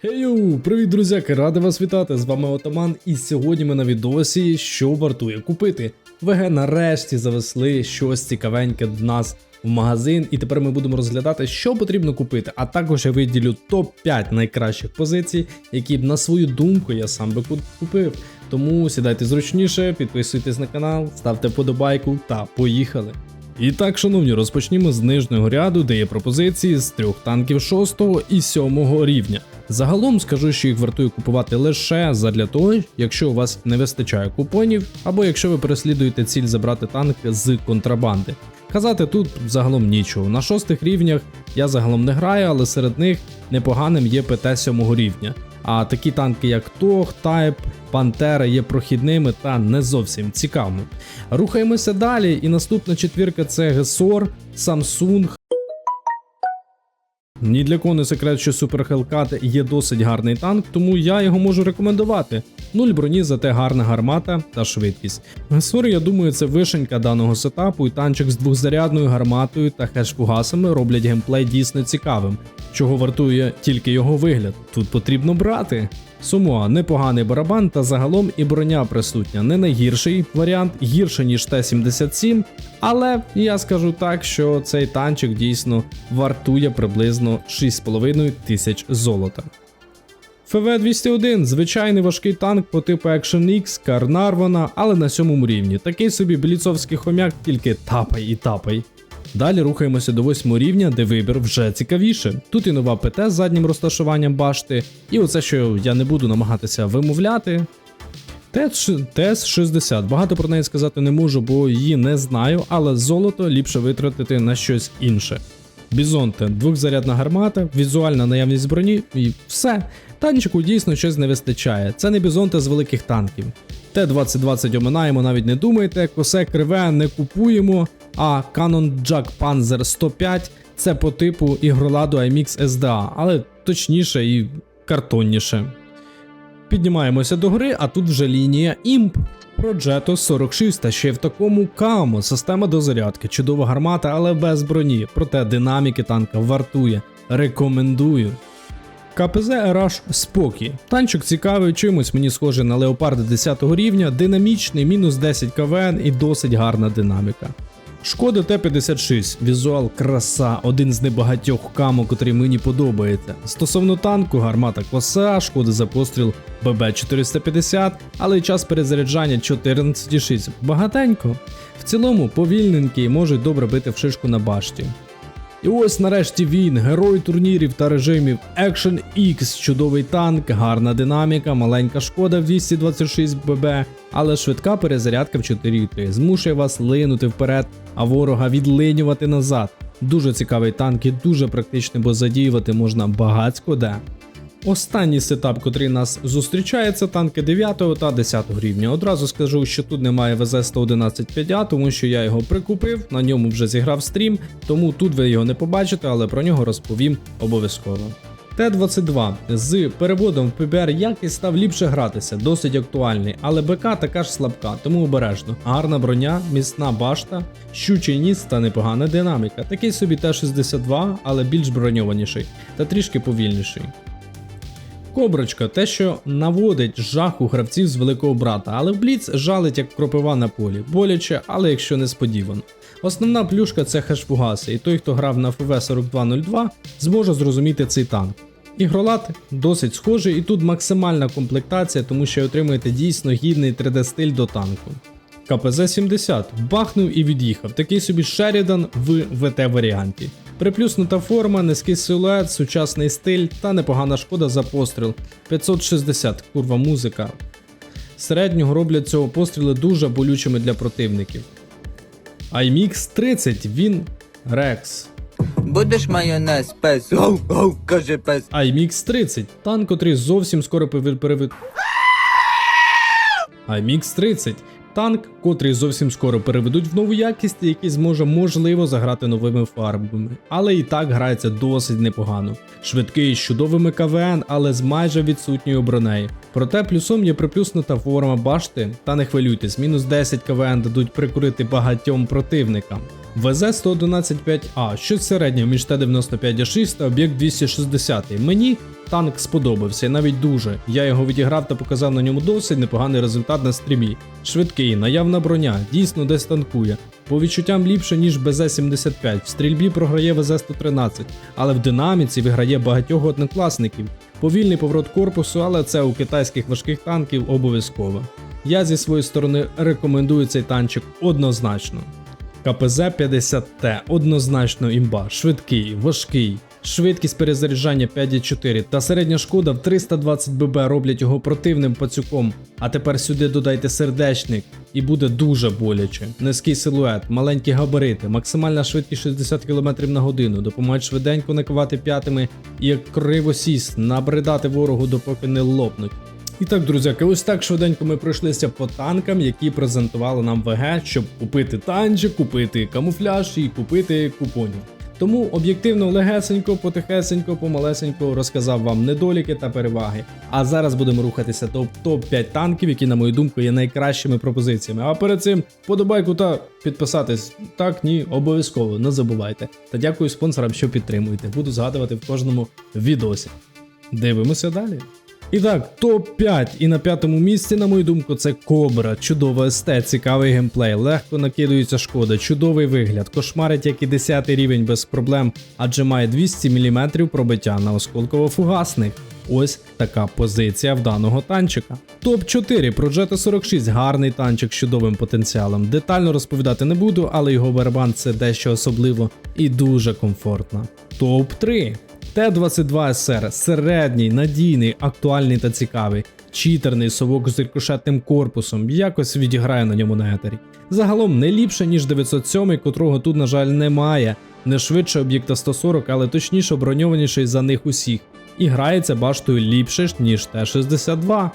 Хейю, привіт, друзяки! Радий вас вітати! З вами Отаман, і сьогодні ми на відосі, що вартує купити. ВГ нарешті завесли щось цікавеньке в нас в магазин, і тепер ми будемо розглядати, що потрібно купити. А також я виділю топ-5 найкращих позицій, які б на свою думку я сам би купив. Тому сідайте зручніше, підписуйтесь на канал, ставте вподобайку та поїхали. І так, шановні, розпочнімо з нижнього ряду, де є пропозиції з трьох танків 6 і 7 рівня. Загалом скажу, що їх вартує купувати лише задля того, якщо у вас не вистачає купонів, або якщо ви переслідуєте ціль забрати танк з контрабанди. Казати тут загалом нічого. На шостих рівнях я загалом не граю, але серед них непоганим є ПТ 7 рівня. А такі танки, як Тог, Тайп, Пантера є прохідними та не зовсім цікавими. Рухаємося далі, і наступна четвірка це Гесор, Samsung. Ні для кого не секрет, що Супер Хелкат є досить гарний танк, тому я його можу рекомендувати. Нуль броні, зате гарна гармата та швидкість. Гесор, я думаю, це вишенька даного сетапу, і танчик з двохзарядною гарматою та хеш-фугасами роблять геймплей дійсно цікавим. Чого вартує тільки його вигляд. Тут потрібно брати. Сумуа непоганий барабан та загалом і броня присутня. Не найгірший варіант, гірше ніж Т-77, але я скажу так, що цей танчик дійсно вартує приблизно 6,5 тисяч золота. ФВ-201 звичайний важкий танк по типу Action X, Карнарвона, але на сьомому рівні. Такий собі бліцовський хомяк, тільки тапай і тапай. Далі рухаємося до восьмого рівня, де вибір вже цікавіше. Тут і нова ПТ з заднім розташуванням башти, і оце, що я не буду намагатися вимовляти. ТЕС-60. Багато про неї сказати не можу, бо її не знаю, але золото ліпше витратити на щось інше. Бізонте, двохзарядна гармата, візуальна наявність броні і все. Танчику дійсно щось не вистачає. Це не бізонте з великих танків. Т-2020 оминаємо, навіть не думайте, косе криве не купуємо, а Canon Jack Panzer 105 це по типу ігроладу IMX SDA, але точніше і картонніше. Піднімаємося до гри, а тут вже лінія імп. Progetto 46 та ще в такому камо. Система дозарядки, чудова гармата, але без броні. Проте динаміки танка вартує. Рекомендую. КПЗ RH Спокій. Танчик цікавий, чимось мені схожий на леопарда 10 рівня, динамічний, мінус 10 КВН і досить гарна динаміка. Шкода Т-56, візуал краса, один з небагатьох камо, котрий мені подобається. Стосовно танку, гармата коса, шкода за постріл ББ-450, але й час перезаряджання 14,6. Багатенько. В цілому повільненький можуть добре бити в шишку на башті. І ось нарешті він, герой турнірів та режимів Action X, чудовий танк, гарна динаміка, маленька шкода в 226 ББ, але швидка перезарядка в 4.3 змушує вас линути вперед, а ворога відлинювати назад. Дуже цікавий танк і дуже практичний, бо задіювати можна багацько де. Останній сетап, котрий нас зустрічає, це танки 9 та 10 рівня. Одразу скажу, що тут немає ВЗ-111-5А, тому що я його прикупив, на ньому вже зіграв стрім, тому тут ви його не побачите, але про нього розповім обов'язково. Т-22 з переводом в PBR якість став ліпше гратися, досить актуальний, але БК така ж слабка, тому обережно. Гарна броня, міцна башта, щучий ніс та непогана динаміка. Такий собі Т-62, але більш броньованіший та трішки повільніший. Коброчка те, що наводить жах у гравців з великого брата, але в Бліц жалить як кропива на полі, боляче, але якщо несподівано. Основна плюшка це хешфугаси, і той, хто грав на ФВ-4202, зможе зрозуміти цей танк. Ігролад досить схожий, і тут максимальна комплектація, тому що отримуєте дійсно гідний 3D-стиль до танку. КПЗ-70 бахнув і від'їхав, такий собі Шерідан в ВТ варіанті. Приплюснута форма, низький силует, сучасний стиль та непогана шкода за постріл. 560, курва музика. Середнього роблять цього постріли дуже болючими для противників. IMX 30 він Рекс. Будеш майонез, пес. Гоу, гоу, каже пес. IMX 30 танк, котрий зовсім скоро пере- перевед... IMX 30 танк, котрий зовсім скоро переведуть в нову якість, який зможе можливо заграти новими фарбами, але і так грається досить непогано. Швидкий з чудовими КВН, але з майже відсутньою бронею. Проте плюсом є приплюснута форма башти, та не хвилюйтесь, мінус 10 КВН дадуть прикурити багатьом противникам. ВЗ-111-5А, щось середнє між Т-95 6 та об'єкт 260. Мені танк сподобався, навіть дуже. Я його відіграв та показав на ньому досить непоганий результат на стрімі. Швидкий, наявна броня, дійсно десь танкує. По відчуттям ліпше, ніж БЗ-75. В стрільбі програє ВЗ-113, але в динаміці виграє багатьох однокласників. Повільний поворот корпусу, але це у китайських важких танків обов'язково. Я зі своєї сторони рекомендую цей танчик однозначно. КПЗ-50Т однозначно імба, швидкий, важкий. Швидкість перезаряджання 5,4 та середня шкода в 320 ББ роблять його противним пацюком. А тепер сюди додайте сердечник і буде дуже боляче. Низький силует, маленькі габарити, максимальна швидкість 60 км на годину, допомагають швиденько накивати п'ятими і як кривосіс набридати ворогу, допоки не лопнуть. І так, друзяки, ось так швиденько ми пройшлися по танкам, які презентували нам ВГ, щоб купити танчик, купити камуфляж і купити купонів. Тому об'єктивно легесенько, потихесенько, помалесенько розказав вам недоліки та переваги. А зараз будемо рухатися до топ-5 танків, які, на мою думку, є найкращими пропозиціями. А перед цим подобайку та підписатись. Так, ні, обов'язково, не забувайте. Та дякую спонсорам, що підтримуєте. Буду згадувати в кожному відосі. Дивимося далі. І так, топ-5. І на п'ятому місці, на мою думку, це Кобра. Чудова СТ, цікавий геймплей, легко накидується шкода, чудовий вигляд, кошмарить як і 10 рівень без проблем, адже має 200 мм пробиття на осколково-фугасник. Ось така позиція в даного танчика. Топ-4 Progetto 46 гарний танчик з чудовим потенціалом. Детально розповідати не буду, але його барабан це дещо особливо і дуже комфортно. Топ-3 Т-22 СР середній, надійний, актуальний та цікавий. Читерний совок з рикошетним корпусом, якось відіграє на ньому на етері. Загалом не ліпше, ніж 907, котрого тут, на жаль, немає. Не швидше об'єкта 140, але точніше броньованіший за них усіх. І грається баштою ліпше, ніж Т-62.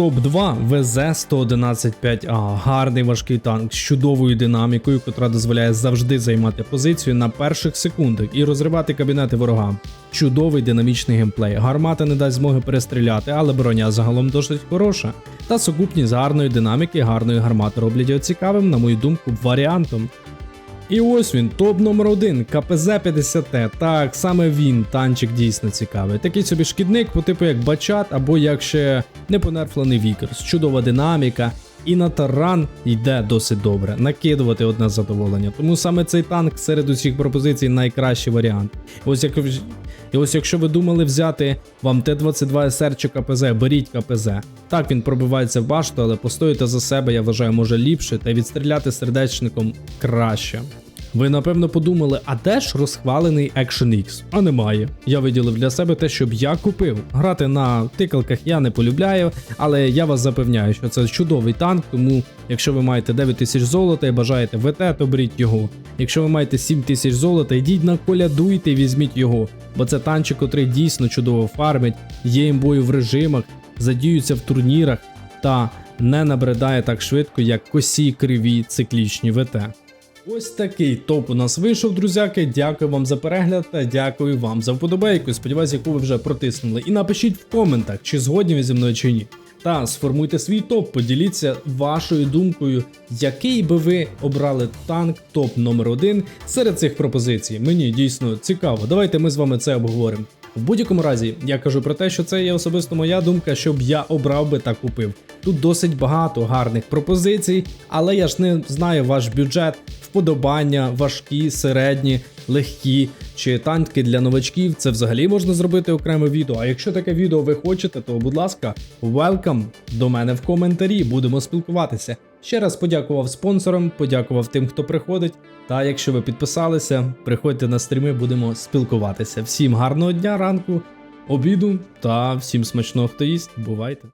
Топ-2 ВЗ-111-5А. Гарний важкий танк з чудовою динамікою, котра дозволяє завжди займати позицію на перших секундах і розривати кабінети ворогам. Чудовий динамічний геймплей. Гармата не дасть змоги перестріляти, але броня загалом досить хороша. Та сукупність гарної динаміки, гарної гармати роблять його цікавим, на мою думку, варіантом. І ось він, топ номер 1 КПЗ 50Т. Так, саме він, танчик дійсно цікавий. Такий собі шкідник, по типу як бачат, або як ще непонерфлений вікерс. Чудова динаміка. І на таран йде досить добре. Накидувати одне задоволення. Тому саме цей танк серед усіх пропозицій найкращий варіант. Ось як і ось якщо ви думали взяти вам Т-22 СР чи КПЗ, беріть КПЗ. Так він пробивається в башту, але постояти за себе, я вважаю, може ліпше, та відстріляти сердечником краще. Ви напевно подумали, а де ж розхвалений Action X? А немає. Я виділив для себе те, щоб я купив. Грати на тикалках я не полюбляю, але я вас запевняю, що це чудовий танк, тому якщо ви маєте 9 тисяч золота і бажаєте ВТ, то беріть його. Якщо ви маєте 7 тисяч золота, йдіть наколядуйте і візьміть його. Бо це танчик, котрий дійсно чудово фармить, є імбою в режимах, задіються в турнірах та не набридає так швидко, як косі криві циклічні ВТ. Ось такий топ у нас вийшов, друзяки. Дякую вам за перегляд та дякую вам за вподобайку. Сподіваюсь, яку ви вже протиснули. І напишіть в коментах, чи згодні ви зі мною чи ні. Та сформуйте свій топ, поділіться вашою думкою, який би ви обрали танк топ номер 1 серед цих пропозицій. Мені дійсно цікаво. Давайте ми з вами це обговоримо. В будь-якому разі, я кажу про те, що це є особисто моя думка, щоб я обрав би та купив. Тут досить багато гарних пропозицій, але я ж не знаю ваш бюджет, вподобання, важкі, середні, легкі чи танки для новачків. Це взагалі можна зробити окреме відео. А якщо таке відео ви хочете, то будь ласка, welcome до мене в коментарі. Будемо спілкуватися. Ще раз подякував спонсорам, подякував тим, хто приходить. Та якщо ви підписалися, приходьте на стріми, будемо спілкуватися. Всім гарного дня, ранку, обіду та всім смачного, хто їсть. Бувайте!